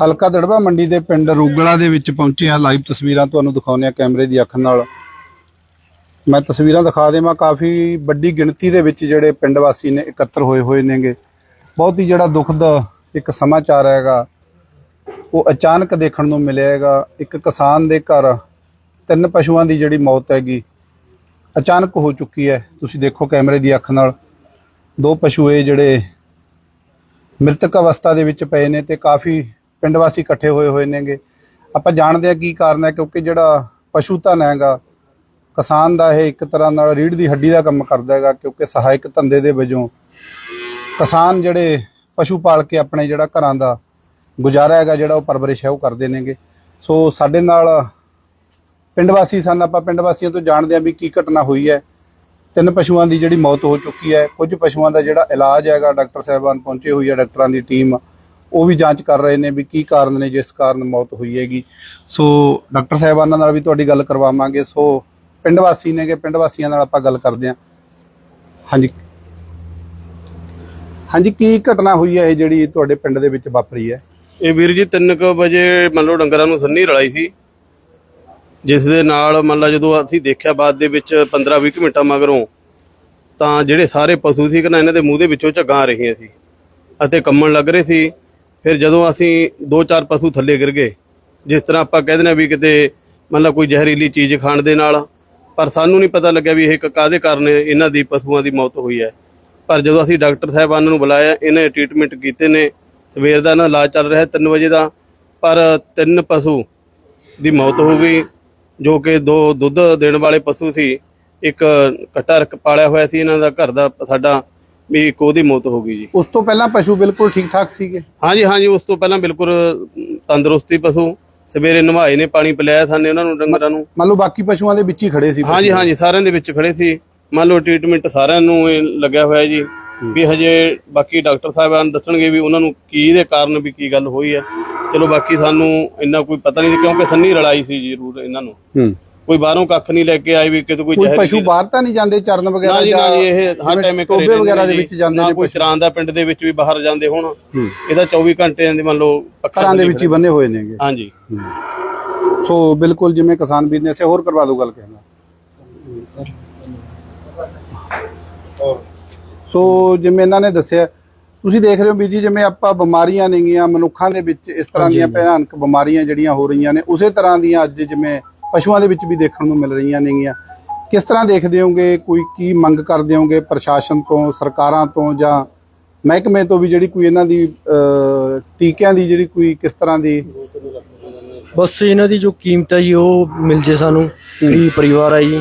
ਹਲਕਾ ਦੜਵਾ ਮੰਡੀ ਦੇ ਪਿੰਡ ਰੂਗਲਾ ਦੇ ਵਿੱਚ ਪਹੁੰਚੇ ਆ ਲਾਈਵ ਤਸਵੀਰਾਂ ਤੁਹਾਨੂੰ ਦਿਖਾਉਂਦੇ ਆ ਕੈਮਰੇ ਦੀ ਅੱਖ ਨਾਲ। ਮੈਂ ਤਸਵੀਰਾਂ ਦਿਖਾ ਦੇਵਾਂ। ਕਾਫੀ ਵੱਡੀ ਗਿਣਤੀ ਦੇ ਵਿੱਚ ਜਿਹੜੇ ਪਿੰਡ ਵਾਸੀ ਨੇ ਇਕੱਤਰ ਹੋਏ ਹੋਏ ਨੇਗੇ। ਬਹੁਤ ਹੀ ਜਿਹੜਾ ਦੁੱਖ ਦਾ ਇੱਕ ਸਮਾਚਾਰ ਹੈਗਾ, ਉਹ ਅਚਾਨਕ ਦੇਖਣ ਨੂੰ ਮਿਲਿਆ ਹੈਗਾ। ਇੱਕ ਕਿਸਾਨ ਦੇ ਘਰ ਤਿੰਨ ਪਸ਼ੂਆਂ ਦੀ ਜਿਹੜੀ ਮੌਤ ਹੈਗੀ, ਅਚਾਨਕ ਹੋ ਚੁੱਕੀ ਹੈ। ਤੁਸੀਂ ਦੇਖੋ ਕੈਮਰੇ ਦੀ ਅੱਖ ਨਾਲ। ਦੋ ਪਸ਼ੂ ਇਹ ਜਿਹੜੇ ਮ੍ਰਿਤਕ ਅਵਸਥਾ ਦੇ ਵਿੱਚ ਪਏ ਨੇ ਤੇ ਕਾਫੀ ਪਿੰਡ ਵਾਸੀ ਇਕੱਠੇ ਹੋਏ ਹੋਏ ਨੇਗੇ। ਆਪਾਂ ਜਾਣਦੇ ਆ ਕੀ ਕਾਰਨ ਹੈ ਕਿਉਂਕਿ ਜਿਹੜਾ ਪਸ਼ੂ ਧਨ ਹੈਗਾ, ਕਿਸਾਨ ਦਾ ਇਹ ਇੱਕ ਤਰ੍ਹਾਂ ਨਾਲ ਰੀੜ ਦੀ ਹੱਡੀ ਦਾ ਕੰਮ ਕਰਦਾ ਹੈਗਾ ਕਿਉਂਕਿ ਸਹਾਇਕ ਧੰਦੇ ਦੇ ਵਜੋਂ ਕਿਸਾਨ ਜਿਹੜੇ ਪਸ਼ੂ ਪਾਲ ਕੇ ਆਪਣੇ ਜਿਹੜਾ ਘਰਾਂ ਦਾ ਗੁਜ਼ਾਰਾ ਹੈਗਾ ਜਿਹੜਾ ਉਹ ਪਰਵਰਿਸ਼ ਹੈ ਉਹ ਕਰਦੇ ਨੇਗੇ। ਸੋ ਸਾਡੇ ਨਾਲ ਪਿੰਡ ਵਾਸੀ ਸਨ, ਆਪਾਂ ਪਿੰਡ ਵਾਸੀਆਂ ਤੋਂ ਜਾਣਦੇ ਆ ਵੀ ਕੀ ਘਟਨਾ ਹੋਈ ਹੈ। ਤਿੰਨ ਪਸ਼ੂਆਂ ਦੀ ਜਿਹੜੀ ਮੌਤ ਹੋ ਚੁੱਕੀ ਹੈ, ਕੁਝ ਪਸ਼ੂਆਂ ਦਾ ਜਿਹੜਾ ਇਲਾਜ ਹੈਗਾ ਡਾਕਟਰ ਸਾਹਿਬਾਨ ਪਹੁੰਚੇ ਹੋਈ ਹੈ ਡਾਕਟਰਾਂ ਦੀ ਟੀਮ, ਉਹ ਵੀ ਜਾਂਚ ਕਰ ਰਹੇ ਨੇ ਵੀ ਕੀ ਕਾਰਨ ਨੇ ਜਿਸ ਕਾਰਨ ਮੌਤ ਹੋਈ ਹੈਗੀ। ਸੋ ਡਾਕਟਰ ਸਾਹਿਬਾਨਾਂ ਨਾਲ ਵੀ ਤੁਹਾਡੀ ਗੱਲ ਕਰਵਾਵਾਂਗੇ। ਸੋ ਪਿੰਡ ਵਾਸੀ ਨੇਗੇ, ਪਿੰਡ ਵਾਸੀਆਂ ਨਾਲ ਆਪਾਂ ਗੱਲ ਕਰਦੇ ਹਾਂ। ਹਾਂਜੀ। ਹਾਂਜੀ, ਕੀ ਘਟਨਾ ਹੋਈ ਹੈ ਇਹ ਜਿਹੜੀ ਤੁਹਾਡੇ ਪਿੰਡ ਦੇ ਵਿੱਚ ਵਾਪਰੀ ਹੈ? ਇਹ ਵੀਰ ਜੀ 3:00 ਵਜੇ ਮੰਨ ਲਓ ਡੰਗਰਾਂ ਨੂੰ ਸੰਨੀ ਰਲਾਈ ਸੀ। ਜਿਸ ਦੇ ਨਾਲ ਮੰਨ ਲਾ ਜਦੋਂ ਅਸੀਂ ਦੇਖਿਆ ਬਾਅਦ ਦੇ ਵਿੱਚ 15-20 ਮਿੰਟਾਂ ਮਗਰੋਂ, ਤਾਂ ਜਿਹੜੇ ਸਾਰੇ ਪਸ਼ੂ ਸੀ ਨਾ ਇਹਨਾਂ ਦੇ ਮੂੰਹ ਦੇ ਵਿੱਚੋਂ ਝੱਗਾਂ ਆ ਰਹੀਆਂ ਸੀ ਅਤੇ ਕੰਮਣ ਲੱਗ ਰਹੇ ਸੀ। ਫਿਰ ਜਦੋਂ ਅਸੀਂ ਦੋ ਚਾਰ ਪਸ਼ੂ ਥੱਲੇ ਗਿਰ ਗਏ, ਜਿਸ ਤਰ੍ਹਾਂ ਆਪਾਂ ਕਹਿ ਦਿੰਦੇ ਹਾਂ ਵੀ ਕਿਤੇ ਮੰਨ ਲਾ ਕੋਈ ਜ਼ਹਿਰੀਲੀ ਚੀਜ਼ ਖਾਣ ਦੇ ਨਾਲ, ਪਰ ਸਾਨੂੰ ਨਹੀਂ ਪਤਾ ਲੱਗਿਆ ਵੀ ਇਹ ਕ- ਕਾਹਦੇ ਕਾਰਨ ਇਹਨਾਂ ਦੀ ਪਸ਼ੂਆਂ ਦੀ ਮੌਤ ਹੋਈ ਹੈ। ਪਰ ਜਦੋਂ ਅਸੀਂ ਡਾਕਟਰ ਸਾਹਿਬਾਨਾਂ ਨੂੰ ਬੁਲਾਇਆ, ਇਹਨੇ ਟ੍ਰੀਟਮੈਂਟ ਕੀਤੇ ਨੇ, ਸਵੇਰ ਦਾ ਇਹਨਾਂ ਇਲਾਜ ਚੱਲ ਰਿਹਾ 3 ਵਜੇ ਦਾ, ਪਰ ਤਿੰਨ ਪਸ਼ੂ ਦੀ ਮੌਤ ਹੋ ਗਈ। ਜੋ ਕਿ ਦੋ ਦੁੱਧ ਦੇਣ ਵਾਲੇ ਪਸ਼ੂ ਸੀ ਇੱਕ ਕੱਟਾ ਰੱਖ ਪਾਲਿਆ ਹੋਇਆ ਸੀ ਇਹਨਾਂ ਦਾ ਘਰ ਦਾ ਸਾਡਾ ਵੀ ਇੱਕ ਉਹਦੀ ਮੌਤ ਹੋ ਗਈ ਜੀ। ਉਸ ਤੋਂ ਪਹਿਲਾਂ ਪਸ਼ੂ ਬਿਲਕੁਲ ਠੀਕ ਠਾਕ ਸੀਗੇ? ਹਾਂਜੀ ਹਾਂਜੀ ਉਸ ਤੋਂ ਪਹਿਲਾਂ ਬਿਲਕੁਲ ਤੰਦਰੁਸਤੀ ਪਸ਼ੂ ਸਵੇਰੇ ਨਵਾਏ ਨੇ ਪਾਣੀ ਪਿਲਾਇਆ ਸਾਨੇ ਉਹਨਾਂ ਨੂੰ ਡੰਗਰਾਂ ਨੂੰ। ਮੰਨ ਲਓ ਬਾਕੀ ਪਸ਼ੂਆਂ ਦੇ ਵਿੱਚ ਹੀ ਖੜੇ ਸੀ। ਹਾਂਜੀ ਹਾਂਜੀ ਸਾਰਿਆਂ ਦੇ ਵਿੱਚ ਖੜੇ ਸੀ। ਮੰਨ ਲਓ ਟ੍ਰੀਟਮੈਂਟ ਸਾਰਿਆਂ ਨੂੰ ਇਹ ਲੱਗਿਆ ਹੋਇਆ ਜੀ। ਵੀ ਹਜੇ ਬਾਕੀ ਡਾਕਟਰ ਸਾਹਿਬਾਨ ਦੱਸਣਗੇ ਵੀ ਉਹਨਾਂ ਨੂੰ ਕੀ ਦੇ ਕਾਰਨ ਵੀ ਕੀ ਗੱਲ ਹੋਈ ਹੈ। ਚਲੋ ਬਾਕੀ ਸਾਨੂੰ ਇੰਨਾ ਕੋਈ ਪਤਾ ਨਹੀਂ ਕਿਉਂਕਿ ਸੰਨੀ ਰਲਾਈ ਸੀ ਜ਼ਰੂਰ ਇਹਨਾਂ ਨੂੰ। ਹੂੰ। ਕੋਈ ਬਾਹਰੋਂ ਕੱਖ ਨਹੀਂ ਲੈ ਕੇ ਆਏ ਵੀ ਕਿਤੇ ਕੋਈ ਕੋਈ ਜ਼ਹਿਰ ਪਸ਼ੂ ਬਾਹਰ ਤਾਂ ਨਹੀਂ ਜਾਂਦੇ ਚਰਨ ਵਗੈਰਾ ਜੀ ਨਾ ਜੀ ਇਹ ਹਰ ਟਾਈਮ ਟੋਭੇ ਵਗੈਰਾ ਦੇ ਵਿੱਚ ਜਾਂਦੇ ਨੇ ਕੋਈ ਚਰਾਂ ਦਾ ਪਿੰਡ ਦੇ ਵਿੱਚ ਵੀ ਬਾਹਰ ਜਾਂਦੇ ਹੋਣ ਹੂੰ। ਇਹਦਾ 24 ਘੰਟੇ ਦੀ ਮੰਨ ਲਓ ਪੱਖਾ ਦੇ ਵਿੱਚ ਹੀ ਬੰਨੇ ਹੋਏ ਨੇਗੇ। ਹਾਂਜੀ। ਸੋ ਬਿਲਕੁਲ ਜਿਵੇਂ ਕਿਸਾਨ ਵੀਰ ਨੇ ਸੇ ਹੋਰ ਕਰਵਾ ਦਿਓ ਗੱਲ ਕਹਿਣਾ ਸੋ ਜਿਵੇਂ ਇਹਨਾਂ ਨੇ ਦੱਸਿਆ ਤੁਸੀਂ ਦੇਖ ਰਹੇ ਹੋ ਵੀ ਜੀ ਜਿਵੇਂ ਆਪਾਂ ਬਿਮਾਰੀਆਂ ਨੇਗੀਆਂ ਮਨੁੱਖਾਂ ਦੇ ਵਿੱਚ ਇਸ ਤਰ੍ਹਾਂ ਦੀਆਂ ਭਿਆਨਕ ਬਿਮਾਰੀਆਂ ਜਿਹੜੀਆਂ ਹੋ ਰਹੀਆਂ ਨੇ ਉਸੇ ਤਰ੍ਹਾਂ ਦੀਆਂ ਅੱਜ ਜਿਵੇਂ ਪਸ਼ੂਆਂ ਦੇ ਵਿੱਚ ਵੀ ਦੇਖਣ ਨੂੰ ਮਿਲ ਰਹੀਆਂ ਨੇਗੀਆਂ। ਕਿਸ ਤਰ੍ਹਾਂ ਦੇਖਦੇ ਹੋਗੇ? ਕੋਈ ਕੀ ਮੰਗ ਕਰਦੇ ਹੋਗੇ ਪ੍ਰਸ਼ਾਸਨ ਤੋਂ ਸਰਕਾਰਾਂ ਤੋਂ ਜਾਂ ਮਹਿਕਮੇ ਤੋਂ ਵੀ ਜਿਹੜੀ ਕੋਈ ਇਹਨਾਂ ਦੀ ਟੀਕਿਆਂ ਦੀ ਜਿਹੜੀ ਕੋਈ ਕਿਸ ਤਰ੍ਹਾਂ ਦੀ? ਬਸ ਇਹਨਾਂ ਦੀ ਜੋ ਕੀਮਤ ਹੈ ਜੀ ਉਹ ਮਿਲ ਜੇ ਸਾਨੂੰ। ਗਰੀਬ ਪਰਿਵਾਰ ਹੈ ਜੀ।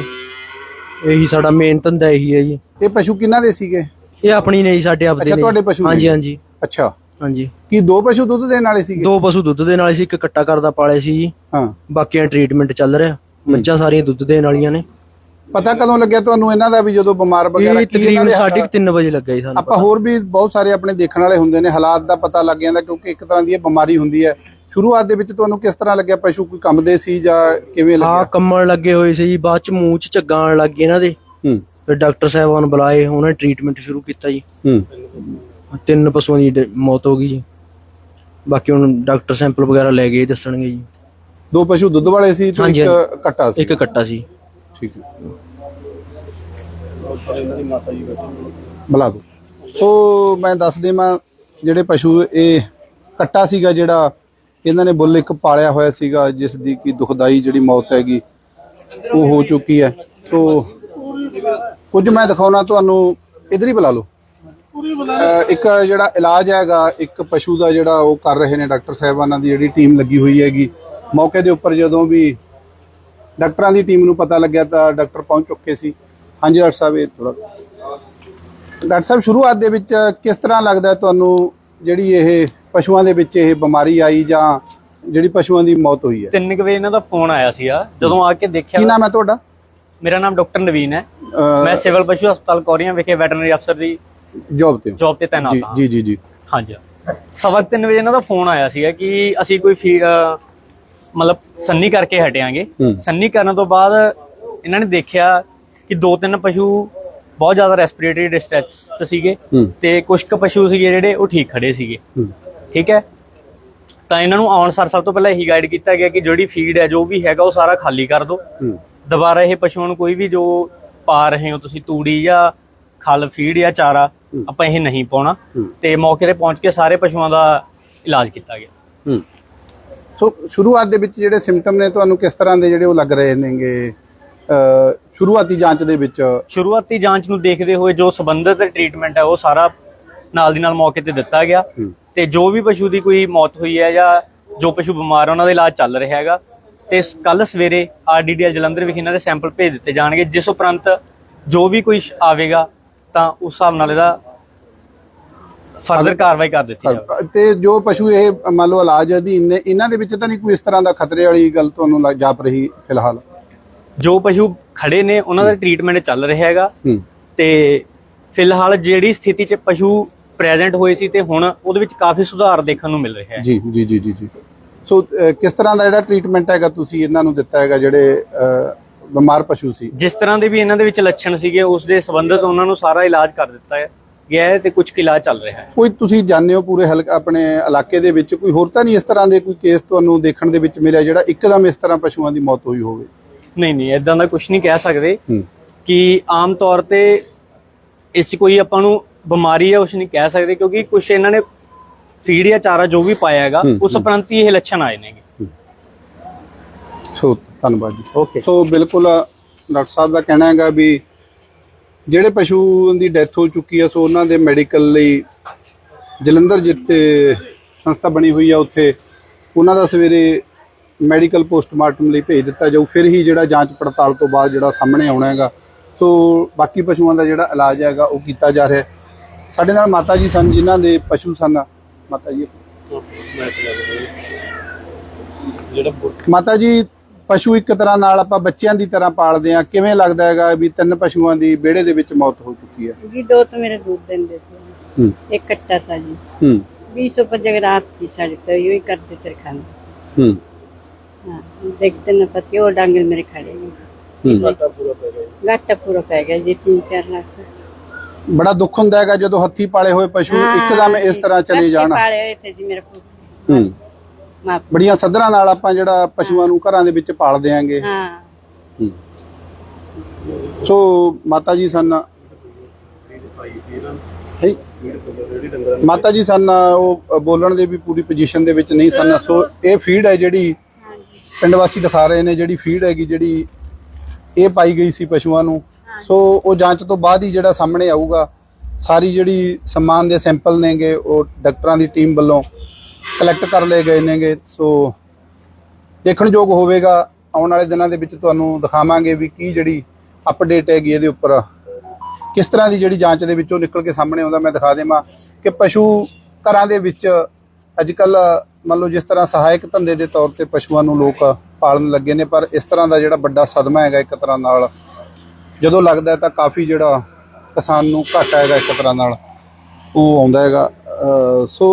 ਇਹੀ ਸਾਡਾ ਮੇਨ ਧੰਦਾ ਇਹੀ ਹੈ ਜੀ। ਇਹ ਪਸ਼ੂ ਕਿਹਨਾਂ ਦੇ ਸੀਗੇ? ਇਹ ਆਪਣੀ ਨੇ ਜੀ ਸਾਡੇ ਆਪਦੇ ਅੱਛਾ, ਨੇ ਤੁਹਾਡੇ ਪਸ਼ੂ ਨੇ? ਹਾਂਜੀ। ਹਾਂਜੀ ਅੱਛਾ। ਹਾਂਜੀ। ਕੀ ਦੋ ਪਸ਼ੂ ਦੁੱਧ ਦੇਣ ਵਾਲੇ ਸੀਗੇ? ਦੋ ਪਸ਼ੂ ਦੁੱਧ ਦੇਣ ਵਾਲੇ ਸੀ ਇੱਕ ਕੱਟਾ ਕਰਦਾ ਪਾਲੇ ਸੀ ਜੀ। ਹਾਂ। ਬਾਕੀਆਂ ਟ੍ਰੀਟਮੈਂਟ ਚੱਲ ਰਿਹਾ। ਮੱਝਾਂ ਸਾਰੀਆਂ ਦੁੱਧ ਦੇਣ ਵਾਲੀਆਂ ਨੇ। ਪਤਾ ਕਦੋਂ ਲੱਗਿਆ ਤੁਹਾਨੂੰ ਇਹਨਾਂ ਦਾ ਵੀ ਜਦੋਂ ਬਿਮਾਰ ਵਗੈਰਾ ਇਹ ਕੀ ਇਹਨਾਂ ਤਕਰੀਬਨ ਦੇ ਸਾਢੇ ਹਾਲਾਤ- ਕੁ ਤਿੰਨ ਵਜੇ ਲੱਗਾ ਜੀ ਸਾਨੂੰ ਆਪਾਂ ਹੋਰ ਵੀ ਬਹੁਤ ਸਾਰੇ ਆਪਣੇ ਦੇਖਣ ਵਾਲੇ ਹੁੰਦੇ ਨੇ ਹਾਲਾਤ ਦਾ ਪਤਾ ਲੱਗ ਜਾਂਦਾ ਕਿਉਂਕਿ ਇੱਕ ਤਰ੍ਹਾਂ ਦੀ ਇਹ ਬਿਮਾਰੀ ਹੁੰਦੀ ਹੈ। ਸ਼ੁਰੂਆਤ ਦੇ ਵਿੱਚ ਤੁਹਾਨੂੰ ਕਿਸ ਤਰ੍ਹਾਂ ਲੱਗਿਆ ਪਸ਼ੂ ਕੋਈ ਕੰਮਦੇ ਸੀ ਜਾਂ ਕਿਵੇਂ ਹਾਂ ਲੱਗਿਆ ਕੰਮਣ ਲੱਗੇ ਹੋਏ ਸੀ ਜੀ ਬਾਅਦ ਚ ਮੂੰਹ ਚ ਝੱਗਾਂ ਆਉਣ ਲੱਗ ਗਏ ਇਹਨਾਂ ਦੇ। ਹੂੰ। ਫਿਰ ਡਾਕਟਰ ਸਾਹਿਬਾਨ ਬੁਲਾਏ ਉਹਨਾਂ ਨੇ ਟ੍ਰੀਟਮੈਂਟ ਸ਼ੁਰੂ ਕੀਤਾ ਜੀ। ਹੂੰ। ਤਿੰਨ ਪਸ਼ੂਆਂ ਦੀ ਡ- ਮੌਤ ਹੋ ਗਈ ਜੀ। ਬਾਕੀ ਹੁਣ ਡਾਕਟਰ ਸੈਂਪਲ ਵਗੈਰਾ ਲੈ ਗਏ ਦੱਸਣਗੇ ਜੀ। ਦੋ ਪਸ਼ੂ ਦੁੱਧ ਵਾਲੇ ਸੀ ਤੇ ਹਾਂਜੀ, ਇੱਕ ਕੱਟਾ ਸੀ। ਇੱਕ ਕੱਟਾ ਸੀ। ਠੀਕ ਹੈ। ਬੁਲਾ ਦੋ। ਸੋ ਮੈਂ ਦੱਸ ਦੇਵਾਂ ਜਿਹੜੇ ਪਸ਼ੂ ਇਹ ਕੱਟਾ ਸੀਗਾ ਜਿਹੜਾ ਇਹਨਾਂ ਨੇ ਬੁੱਲ ਇੱਕ ਪਾਲਿਆ ਹੋਇਆ ਸੀਗਾ ਜਿਸ ਦੀ ਕੀ ਦੁਖਦਾਈ ਜਿਹੜੀ ਮੌਤ ਹੈਗੀ ਉਹ ਹੋ ਚੁੱਕੀ ਹੈ। ਸੋ ਕੁਝ ਮੈਂ ਦਿਖਾਉਣਾ ਤੁਹਾਨੂੰ ਇਧਰ ਹੀ ਬੁਲਾ ਲਓ। ਅਹ ਇੱਕ ਜਿਹੜਾ ਇਲਾਜ ਹੈਗਾ ਇੱਕ ਪਸ਼ੂ ਦਾ ਜਿਹੜਾ ਉਹ ਕਰ ਰਹੇ ਨੇ ਡਾਕਟਰ ਸਾਹਿਬਾਨਾਂ ਦੀ ਜਿਹੜੀ ਟੀਮ ਲੱਗੀ ਹੋਈ ਹੈਗੀ। ਮੌਕੇ ਦੇ ਉੱਪਰ ਜਦੋਂ ਵੀ ਡਾਕਟਰਾਂ ਦੀ ਟੀਮ ਨੂੰ ਪਤਾ ਲੱਗਿਆ ਤਾਂ ਡਾਕਟਰ ਪਹੁੰਚ ਚੁੱਕੇ ਸੀ। ਹਾਂਜੀ ਡਾਕਟਰ ਸਾਹਿਬ ਇਹ ਥੋੜਾ ਡਾਕਟਰ ਸਾਹਿਬ ਸ਼ੁਰੂਆਤ ਦੇ ਵਿੱਚ ਕਿਸ ਤਰ੍ਹਾਂ ਲੱਗਦਾ ਤੁਹਾਨੂੰ ਜਿਹੜੀ ਇਹ ਪਸ਼ੂਆਂ ਦੇ ਵਿੱਚ ਇਹ ਬਿਮਾਰੀ ਆਈ ਜਾਂ ਜਿਹੜੀ ਪਸ਼ੂਆਂ ਦੀ ਮੌਤ ਹੋਈ ਹੈ? ਤਿੰਨ ਕੁ ਵਜੇ ਇਹਨਾਂ ਦਾ ਫੋਨ ਆਇਆ ਸੀਗਾ। ਜਦੋਂ ਆ ਕੇ ਦੇਖਿਆ ਕੀ ਨਾਮ ਹੈ ਤੁਹਾਡਾ? ਮੇਰਾ ਨਾਮ ਡਾਕਟਰ ਨਵੀਨ ਹੈ। ਮੈਂ ਸਿਵਲ ਪਸ਼ੂ ਹਸਪਤਾਲ ਕੋਰੀਆਂ ਵਿਖੇ ਵੈਟਰਨਰੀ ਅਫਸਰ ਦੀ ਜੌਬ ਤੇ ਹੋ? ਜੌਬ ਤੇ ਤਾਇਨਾਤ ਜੀ ਹਾਂ। ਜੀ ਜੀ ਜੀ। ਹਾਂਜੀ। ਸਵਾ ਕੁ ਤਿੰਨ ਵਜੇ ਇਹਨਾਂ ਦਾ ਫੋਨ ਆਇਆ ਸੀਗਾ ਕਿ ਅਸੀਂ ਕੋਈ ਮਤਲਬ ਸੰਨੀ ਕਰਕੇ ਹਟਿਆਂਗੇ। ਸੰਨੀ ਕਰਨ ਤੋਂ ਬਾਅਦ ਇਹਨਾਂ ਨੇ ਦੇਖਿਆ ਕਿ ਦੋ ਤਿੰਨ ਪਸ਼ੂ ਬਹੁਤ ਜ਼ਿਆਦਾ ਰੈਸਪੀਰੇਟਰੀ ਡਿਸਟ੍ਰੈਸ ਸੀਗੇ ਤੇ ਕੁਝ ਕੁ ਪਸ਼ੂ ਸੀਗੇ ਜਿਹੜੇ ਉਹ ਠੀਕ ਖੜੇ ਸੀਗੇ। ਠੀਕ ਹੈ? ਤਾਂ ਇਹਨਾਂ ਨੂੰ ਆਉਣ ਸਾਰ ਸਭ ਤੋਂ ਪਹਿਲਾਂ ਇਹੀ ਗਾਈਡ ਕੀਤਾ ਗਿਆ ਕਿ ਜਿਹੜੀ ਫੀਡ ਹੈ ਜੋ ਵੀ ਹੈਗਾ ਉਹ ਸਾਰਾ ਖਾਲੀ ਕਰ ਦਿਓ। ਦੁਬਾਰਾ ਇਹ ਪਸ਼ੂਆਂ ਨੂੰ ਕੋਈ ਵੀ ਜੋ ਪਾ ਰਹੇ ਹੋ ਤੁਸੀਂ ਤੂੜੀ ਜਾਂ ਖਲ ਫੀਡ ਜਾਂ ਚਾਰਾ ਆਪਾਂ ਇਹ ਨਹੀਂ ਪਾਉਣਾ। ਤੇ ਮੌਕੇ ਤੇ ਪਹੁੰਚ ਕੇ ਸਾਰੇ ਪਸ਼ੂਆਂ ਦਾ ਇਲਾਜ ਕੀਤਾ ਗਿਆ। ਸੋ ਸ਼ੁਰੂਆਤ ਦੇ ਵਿੱਚ ਜਿਹੜੇ ਸਿੰਪਟਮ ਨੇ ਤੁਹਾਨੂੰ ਕਿਸ ਤਰ੍ਹਾਂ ਦੇ ਜਿਹੜੇ ਉਹ ਲੱਗ ਰਹੇ ਨੇਗੇ? ਸ਼ੁਰੂਆਤੀ ਜਾਂਚ ਦੇ ਵਿੱਚ। ਸ਼ੁਰੂਆਤੀ ਜਾਂਚ ਨੂੰ ਦੇਖਦੇ ਹੋਏ ਜੋ ਸੰਬੰਧਿਤ ਟ੍ਰੀਟਮੈਂਟ ਹੈ ਉਹ ਸਾਰਾ ਨਾਲ ਦੀ ਨਾਲ ਮੌਕੇ ਤੇ ਦਿੱਤਾ ਗਿਆ। ਤੇ ਜੋ ਵੀ ਪਸ਼ੂ ਦੀ ਕੋਈ ਮੌਤ ਹੋਈ ਹੈ ਜਾਂ ਜੋ ਪਸ਼ੂ ਬਿਮਾਰ ਉਹਨਾਂ ਦਾ ਇਲਾਜ ਚੱਲ ਰਿਹਾ ਹੈਗਾ। ਤੇ ਕੱਲ ਸਵੇਰੇ ਆਰਡੀਡੀਐਲ ਜਲੰਧਰ ਵਿਖੇ ਇਹਨਾਂ ਦੇ ਸੈਂਪਲ ਭੇਜ ਦਿੱਤੇ ਜਾਣਗੇ ਜਿਸ ਉਪਰੰਤ ਜੋ ਵੀ ਕੋਈ ਆਵੇਗਾ ਤਾਂ ਉਸ ਹਿਸਾਬ ਨਾਲ ਇਹਦਾ ਫਰਦਰ ਕਾਰਵਾਈ ਕਰ ਦਿੱਤੀ ਜਾਵੇ। ਤੇ ਜੋ ਪਸ਼ੂ ਇਹ ਮੰਨ ਲਓ ਇਲਾਜ ਅਧੀਨ ਨੇ ਇਹਨਾਂ ਦੇ ਵਿੱਚ ਤਾਂ ਨਹੀਂ ਕੋਈ ਇਸ ਤਰ੍ਹਾਂ ਦਾ ਖਤਰੇ ਵਾਲੀ ਗੱਲ ਤੁਹਾਨੂੰ ਲੱਗ ਜਾਪ ਰਹੀ ਫਿਲਹਾਲ? ਜੋ ਪਸ਼ੂ ਖੜੇ ਨੇ ਉਹਨਾਂ ਦਾ ਟ੍ਰੀਟਮੈਂਟ ਚੱਲ ਰਿਹਾ ਹੈਗਾ। ਤੇ ਫਿਲਹਾਲ ਜਿਹੜੀ ਸਥਿਤੀ 'ਚ ਪਸ਼ੂ ਪ੍ਰੈਜ਼ੈਂਟ ਹੋਏ ਸੀ ਤੇ ਹੁਣ ਉਹਦੇ ਵਿੱਚ ਕਾਫੀ ਸੁਧਾਰ ਦੇਖਣ ਨੂੰ ਮਿਲ ਰਿਹਾ ਹੈ। ਜੀ ਜੀ ਜੀ ਜੀ। ਸੋ ਕਿਸ ਤਰ੍ਹਾਂ ਦਾ ਜਿਹੜਾ ਟ੍ਰੀਟਮੈਂਟ ਹੈਗਾ ਤੁਸੀਂ ਇਹਨਾਂ ਨੂੰ ਦਿੱਤਾ ਹੈਗਾ ਜਿਹੜੇ ਬਿਮਾਰ ਪਸ਼ੂ ਸੀ? ਜਿਸ ਤਰ੍ਹਾਂ ਦੇ ਵੀ ਇਹਨਾਂ ਦੇ ਵਿੱਚ ਲੱਛਣ ਸੀਗੇ ਉਸ ਦੇ ਸੰਬੰਧਿਤ ਉਹਨਾਂ ਨੂੰ ਸਾਰਾ ਇਲਾਜ ਕਰ ਦਿੱਤਾ ਹੈ ਗਿਆ ਹੈ ਤੇ ਕੁਝ ਇਲਾਜ ਚੱਲ ਰਿਹਾ ਹੈ। ਕੋਈ ਤੁਸੀਂ ਜਾਣਦੇ ਹੋ ਪੂਰੇ ਹਲਕਾ ਆਪਣੇ ਇਲਾਕੇ ਦੇ ਵਿੱਚ ਕੋਈ ਹੋਰ ਤਾਂ ਨਹੀਂ ਇਸ ਤਰ੍ਹਾਂ ਦੇ ਕੋਈ ਕੇਸ ਤੁਹਾਨੂੰ ਦੇਖਣ ਦੇ ਵਿੱਚ ਮਿਲਿਆ ਜਿਹੜਾ ਇੱਕਦਮ ਇਸ ਤਰ੍ਹਾਂ ਪਸ਼ੂਆਂ ਦੀ ਮੌਤ ਹੋਈ ਹੋਵੇ? ਨਹੀਂ ਨਹੀਂ ਇਦਾਂ ਦਾ ਕੁਝ ਨਹੀਂ ਕਹਿ ਸਕਦੇ ਕਿ ਆਮ ਤੌਰ ਤੇ ਇਸ ਕੋਈ ਆਪਾਂ ਨੂੰ ਬਿਮਾਰੀ ਹੈ ਉਸ ਨਹੀਂ ਕਹਿ ਸਕਦੇ ਕਿਉਂਕਿ ਕੁਝ ਇਹਨਾਂ ਨੇ ਫੀਡ ਜਾਂ ਚਾਰਾ ਜੋ ਵੀ ਪਾਇਆ ਹੈਗਾ ਉਸ ਉਪਰੰਤ ਹੀ ਇਹ ਲੱਛਣ ਆਏ ਨੇਗੇ। ਸੋ ਧੰਨਵਾਦ ਜੀ। ਓਕੇ ਸੋ ਬਿਲਕੁਲ ਡਾਕਟਰ ਸਾਹਿਬ ਦਾ ਕਹਿਣਾ ਹੈਗਾ ਵੀ ਜਿਹੜੇ ਪਸ਼ੂ ਦੀ ਡੈਥ ਹੋ ਚੁੱਕੀ ਹੈ ਸੋ ਉਹਨਾਂ ਦੇ ਮੈਡੀਕਲ ਲਈ ਜਲੰਧਰ ਜਿੱਤੇ ਸੰਸਥਾ ਬਣੀ ਹੋਈ ਆ ਉੱਥੇ ਉਹਨਾਂ ਦਾ ਸਵੇਰੇ ਮੈਡੀਕਲ ਪੋਸਟਮਾਰਟਮ ਲਈ ਭੇਜ ਦਿੱਤਾ ਜਾਊ ਫਿਰ ਹੀ ਜਿਹੜਾ ਜਾਂਚ ਪੜਤਾਲ ਤੋਂ ਬਾਅਦ ਜਿਹੜਾ ਸਾਹਮਣੇ ਆਉਣਾ ਹੈਗਾ। ਸੋ ਬਾਕੀ ਪਸ਼ੂਆਂ ਦਾ ਜਿਹੜਾ ਇਲਾਜ ਹੈਗਾ ਉਹ ਕੀਤਾ ਜਾ ਰਿਹਾ ਸਾਡੇ ਨਾਲ ਮਾਤਾ ਜੀ ਸਨ ਜਿਨ੍ਹਾਂ ਦੇ ਪਸ਼ੂ ਸਨ ਮਾਤਾ ਜੀ ਮਾਤਾ ਜੀ ਪਸ਼ੂ ਇੱਕ ਤਰ੍ਹਾਂ ਨਾਲ ਆਪਾਂ ਬੱਚਿਆਂ ਦੀ ਤਰ੍ਹਾਂ ਪਾਲਦੇ ਆ ਕਿਵੇਂ ਲੱਗਦਾ ਹੈਗਾ ਵੀ ਤਿੰਨ ਪਸ਼ੂਆਂ ਦੀ ਵਿਹੜੇ ਦੇ ਵਿੱਚ ਮੌਤ ਹੋ ਚੁੱਕੀ ਹੈ जी दो तो मेरे दूध देते थे ਹੂੰ एक कट्टा था जी ਹੂੰ बीस रुपये जगह रात थी साढ़े तो यूं ही करते थे खाना ਹੂੰ हाँ देखते न पति और डांगल मेरे खड़े हैं ਹੂੰ घाटा पूरा पै गया जी तीन चार लाख का ਬੜਾ ਦੁੱਖ ਹੁੰਦਾ ਹੈਗਾ ਜਦੋਂ ਹੱਥੀ ਪਾਲੇ ਹੋਏ ਪਸ਼ੂ ਇੱਕਦਮ ਇਸ ਤਰ੍ਹਾਂ ਚਲੇ ਜਾਣ। ਬੜੀਆਂ ਸਦਰਾਂ ਨਾਲ ਆਪਾਂ ਜਿਹੜਾ ਪਸ਼ੂਆਂ ਨੂੰ ਘਰਾਂ ਦੇ ਵਿੱਚ ਪਾਲ ਦੇਾਂਗੇ ਸੋ ਮਾਤਾ ਜੀ ਸਨ ਮਾਤਾ ਜੀ ਸਨ ਉਹ ਬੋਲਣ ਦੇ ਵੀ ਪੂਰੀ ਪੋਜੀਸ਼ਨ ਦੇ ਵਿੱਚ ਨਹੀਂ ਸਨ। ਸੋ ਇਹ ਫੀਡ ਹੈ ਜਿਹੜੀ ਪਿੰਡ ਵਾਸੀ ਦਿਖਾ ਰਹੇ ਨੇ ਜਿਹੜੀ ਫੀਡ ਹੈਗੀ ਜਿਹੜੀ ਇਹ ਪਾਈ ਗਈ ਸੀ ਪਸ਼ੂਆਂ ਨੂੰ। ਸੋ ਉਹ ਜਾਂਚ ਤੋਂ ਬਾਅਦ ਹੀ ਜਿਹੜਾ ਸਾਹਮਣੇ ਆਊਗਾ, ਸਾਰੀ ਜਿਹੜੀ ਸਮਾਨ ਦੇ ਸੈਂਪਲ ਨੇਗੇ, ਉਹ ਡਾਕਟਰਾਂ ਦੀ ਟੀਮ ਵੱਲੋਂ ਕਲੈਕਟ ਕਰ ਲਏ ਗਏ ਨੇਗੇ। ਸੋ ਦੇਖਣਯੋਗ ਹੋਵੇਗਾ, ਆਉਣ ਵਾਲੇ ਦਿਨਾਂ ਦੇ ਵਿੱਚ ਤੁਹਾਨੂੰ ਦਿਖਾਵਾਂਗੇ ਵੀ ਕੀ ਜਿਹੜੀ ਅਪਡੇਟ ਹੈਗੀ ਇਹਦੇ ਉੱਪਰ। ਕਿਸ ਤਰ੍ਹਾਂ ਦੀ ਜਿਹੜੀ ਜਾਂਚ ਦੇ ਵਿੱਚੋਂ ਨਿਕਲ ਕੇ ਸਾਹਮਣੇ ਆਉਂਦਾ, ਮੈਂ ਦਿਖਾ ਦੇਵਾਂ ਕਿ ਪਸ਼ੂ ਘਰਾਂ ਦੇ ਵਿੱਚ ਅੱਜ ਕੱਲ ਮੰਨ ਲਓ ਜਿਸ ਤਰ੍ਹਾਂ ਸਹਾਇਕ ਧੰਦੇ ਦੇ ਤੌਰ ਤੇ ਪਸ਼ੂਆਂ ਨੂੰ ਲੋਕ ਪਾਲਣ ਲੱਗੇ ਨੇ, ਪਰ ਇਸ ਤਰ੍ਹਾਂ ਦਾ ਜਿਹੜਾ ਵੱਡਾ ਸਦਮਾ ਹੈਗਾ ਇੱਕ ਤਰ੍ਹਾਂ ਨਾਲ ਜਦੋਂ ਲੱਗਦਾ ਹੈ ਤਾਂ ਕਾਫੀ ਜਿਹੜਾ ਕਿਸਾਨ ਨੂੰ ਘਾਟਾ ਹੈਗਾ ਇੱਕ ਤਰ੍ਹਾਂ ਨਾਲ ਉਹ ਆਉਂਦਾ ਹੈਗਾ। ਸੋ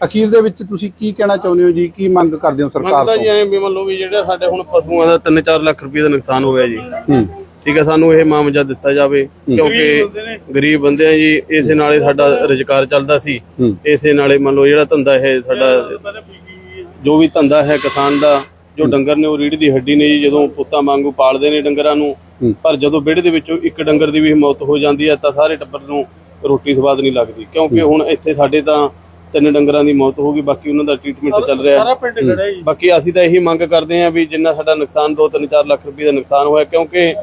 ਅਖੀਰ ਦੇ ਵਿੱਚ ਤੁਸੀਂ ਕੀ ਕਹਿਣਾ ਚਾਹੁੰਦੇ ਹੋ ਜੀ? ਕੀ ਮੰਗ ਕਰਦੇ ਹੋ ਸਰਕਾਰ ਮੰਗਦਾ ਜੀ ਤੋਂ ਐ ਵੀ ਮੰਨ ਲਓ ਵੀ ਜਿਹੜਾ ਸਾਡੇ ਹੁਣ ਪਸ਼ੂਆਂ ਦਾ 3-4 ਲੱਖ ਰੁਪਏ ਦਾ ਨੁਕਸਾਨ ਹੋਇਆ ਜੀ। ਹੂੰ। ਠੀਕ ਹੈ ਸਾਨੂੰ ਇਹ ਮਾਮਜਾ ਦਿੱਤਾ ਜਾਵੇ ਕਿਉਂਕਿ ਗਰੀਬ ਬੰਦੇ ਆ ਜੀ ਇਸੇ ਨਾਲੇ ਸਾਡਾ ਰੁਜ਼ਗਾਰ ਚੱਲਦਾ ਸੀ। ਹੂੰ। ਇਸੇ ਨਾਲੇ ਮੰਨ ਲਓ ਜਿਹੜਾ ਧੰਦਾ ਇਹ ਸਾਡਾ ਜੋ ਵੀ ਧੰਦਾ ਹੈ ਕਿਸਾਨ ਦਾ ਜੋ ਡੰਗਰ ਨੇ ਉਹ ਰੀੜ ਦੀ ਹੱਡੀ ਨੇ ਜੀ ਜਦੋਂ ਪੁੱਤਾਂ ਵਾਂਗੂ ਪਾਲਦੇ ਨੇ ਡੰਗਰਾਂ ਨੂੰ ਹੂੰ। ਪਰ ਜਦੋਂ ਵਿਹੜੇ ਦੇ ਵਿੱਚੋਂ ਇੱਕ ਡੰਗਰ ਦੀ ਵੀ ਮੌਤ ਹੋ ਜਾਂਦੀ ਹੈ ਤਾਂ ਸਾਰੇ ਟੱਬਰ ਨੂੰ ਰੋਟੀ ਸਵਾਦ ਨਹੀਂ ਲੱਗਦੀ ਕਿਉਂਕਿ ਹੁਣ ਇੱਥੇ ਸਾਡੇ ਤਾਂ ਤਿੰਨ ਡੰਗਰਾਂ ਦੀ ਮੌਤ ਹੋ ਗਈ ਬਾਕੀ ਉਹਨਾਂ ਦਾ ਟ੍ਰੀਟਮੈਂਟ ਚੱਲ ਰਿਹਾ। ਹੈ ਬਾਕੀ ਅਸੀਂ ਤਾਂ ਇਹੀ ਮੰਗ ਕਰਦੇ ਹਾਂ ਵੀ ਜਿੰਨਾ ਸਾਡਾ ਨੁਕਸਾਨ 2-3-4 ਲੱਖ ਰੁਪਏ ਦਾ ਨੁਕਸਾਨ ਹੋਇਆ ਕਿਉਂਕਿ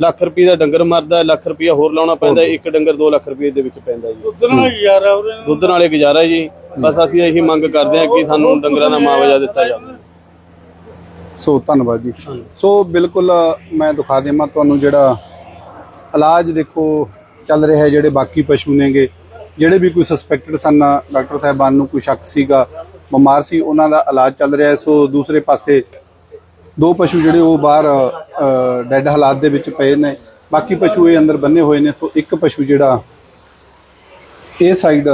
ਲੱਖ ਰੁਪਏ ਦਾ ਡੰਗਰ ਮਰਦਾ ਹੈ, ਲੱਖ ਰੁਪਏ ਹੋਰ ਲਾਉਣਾ ਪੈਂਦਾ ਹੈ, ਇੱਕ ਡੰਗਰ 2 ਲੱਖ ਰੁਪਏ ਦੇ ਵਿੱਚ ਪੈਂਦਾ ਜੀ। ਦੁੱਧ ਨਾਲੇ ਗੁਜ਼ਾਰਾ ਜੀ। ਬਸ ਅਸੀਂ ਇਹੀ ਮੰਗ ਕਰਦੇ ਹਾਂ ਕਿ ਸਾਨੂੰ ਡੰਗਰਾਂ ਦਾ ਮੁਆਵਜ਼ਾ ਦਿੱਤਾ ਜਾਵੇ। ਸੋ ਧੰਨਵਾਦ ਜੀ। ਸੋ ਬਿਲਕੁਲ, ਮੈਂ ਦਿਖਾ ਦੇਵਾਂ ਤੁਹਾਨੂੰ ਜਿਹੜਾ ਇਲਾਜ ਦੇਖੋ ਚੱਲ ਰਿਹਾ ਜਿਹੜੇ ਬਾਕੀ ਪਸ਼ੂ ਨੇਗੇ। ਜਿਹੜੇ ਵੀ ਕੋਈ ਸਸਪੈਕਟਡ ਸਨ, ਡਾਕਟਰ ਸਾਹਿਬਾਨ ਨੂੰ ਕੋਈ ਸ਼ੱਕ ਸੀਗਾ, ਬਿਮਾਰ ਸੀ, ਉਹਨਾਂ ਦਾ ਇਲਾਜ ਚੱਲ ਰਿਹਾ ਸੋ ਦੂਸਰੇ ਪਾਸੇ ਦੋ ਪਸ਼ੂ ਜਿਹੜੇ ਉਹ ਬਾਹਰ ਡੈੱਡ ਹਾਲਾਤ ਦੇ ਵਿੱਚ ਪਏ ਨੇ। ਬਾਕੀ ਪਸ਼ੂ ਇਹ ਅੰਦਰ ਬੰਨੇ ਹੋਏ ਨੇ। ਸੋ ਇੱਕ ਪਸ਼ੂ ਜਿਹੜਾ ਇਹ ਸਾਈਡ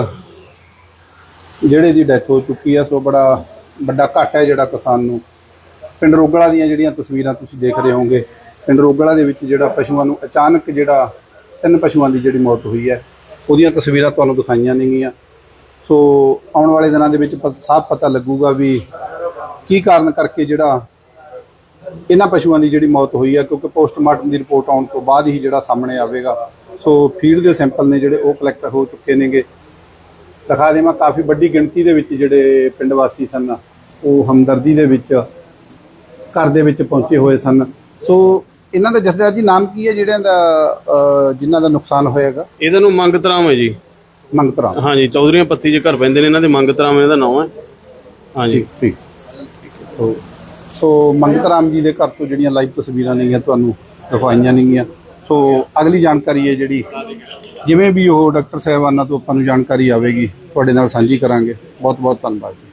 ਜਿਹੜੇ ਦੀ ਡੈਥ ਹੋ ਚੁੱਕੀ ਆ, ਸੋ ਬੜਾ ਵੱਡਾ ਘਾਟਾ ਹੈ ਜਿਹੜਾ ਕਿਸਾਨ ਨੂੰ। ਪਿੰਡ ਰੋਗਲਾ ਦੀਆਂ ਜਿਹੜੀਆਂ ਤਸਵੀਰਾਂ ਤੁਸੀਂ ਦੇਖ ਰਹੇ ਹੋਵੋਗੇ, ਪਿੰਡ ਰੋਗਲਾ ਦੇ ਵਿੱਚ ਜਿਹੜਾ ਪਸ਼ੂਆਂ ਨੂੰ ਅਚਾਨਕ ਜਿਹੜਾ ਤਿੰਨ ਪਸ਼ੂਆਂ ਦੀ ਜਿਹੜੀ ਮੌਤ ਹੋਈ ਹੈ, ਉਹਦੀਆਂ ਤਸਵੀਰਾਂ ਤੁਹਾਨੂੰ ਦਿਖਾਈਆਂ ਨੇਗੀਆਂ। ਸੋ ਆਉਣ ਵਾਲੇ ਦਿਨਾਂ ਦੇ ਵਿੱਚ ਪ- ਸਾਫ਼ ਪਤਾ ਲੱਗੂਗਾ ਵੀ ਕੀ ਕਾਰਨ ਕਰਕੇ ਜਿਹੜਾ ਇਹਨਾਂ ਪਸ਼ੂਆਂ ਦੀ ਜਿਹੜੀ ਮੌਤ ਹੋਈ ਹੈ, ਕਿਉਂਕਿ ਪੋਸਟਮਾਰਟਮ ਦੀ ਰਿਪੋਰਟ ਆਉਣ ਤੋਂ ਬਾਅਦ ਹੀ ਜਿਹੜਾ ਸਾਹਮਣੇ ਆਵੇਗਾ। ਸੋ ਫੀਲਡ ਦੇ ਸੈਂਪਲ ਨੇ ਜਿਹੜੇ ਉਹ ਕਲੈਕਟ ਹੋ ਚੁੱਕੇ ਨੇਗੇ। ਦਿਖਾ ਦੇਵਾਂ, ਕਾਫੀ ਵੱਡੀ ਗਿਣਤੀ ਦੇ ਵਿੱਚ ਜਿਹੜੇ ਪਿੰਡ ਵਾਸੀ ਸਨ, ਉਹ ਹਮਦਰਦੀ ਦੇ ਵਿੱਚ ਘਰ ਦੇ ਵਿੱਚ ਪਹੁੰਚੇ ਹੋਏ ਸਨ। ਸੋ ਇਹਨਾਂ ਦਾ ਜਥੇਦਾਰ ਜੀ ਨਾਮ ਕੀ ਹੈ ਜਿਹੜਿਆਂ ਦਾ ਜਿਨ੍ਹਾਂ ਦਾ ਨੁਕਸਾਨ ਹੋਏਗਾ ਇਹਦੇ ਨੂੰ ਮੰਗਤ ਰਾਮ ਹੈ ਜੀ। ਮੰਗਤਰਾ ਹਾਂਜੀ ਚੌਧਰੀਆਂ ਪੱਤੀ ਜੇ ਘਰ ਪੈਂਦੇ ਨੇ ਇਹਨਾਂ ਦੇ ਮੰਗਤ ਰਾਮ ਇਹਦਾ ਨਾਮ ਹੈ। ਹਾਂਜੀ। ਠੀਕ ਸੋ ਸੋ ਮੰਗਤ ਰਾਮ ਜੀ ਦੇ ਘਰ ਤੋਂ ਜਿਹੜੀਆਂ ਲਾਈਵ ਤਸਵੀਰਾਂ ਨੇਗੀਆਂ ਤੁਹਾਨੂੰ ਦਿਖਾਈਆਂ ਨੇਗੀਆਂ। ਸੋ ਅਗਲੀ ਜਾਣਕਾਰੀ ਹੈ ਜਿਹੜੀ ਜਿਵੇਂ ਵੀ ਉਹ ਡਾਕਟਰ ਸਾਹਿਬਾਨਾਂ ਤੋਂ ਆਪਾਂ ਨੂੰ ਜਾਣਕਾਰੀ ਆਵੇਗੀ ਤੁਹਾਡੇ ਨਾਲ ਸਾਂਝੀ ਕਰਾਂਗੇ। ਬਹੁਤ ਬਹੁਤ ਧੰਨਵਾਦ ਜੀ।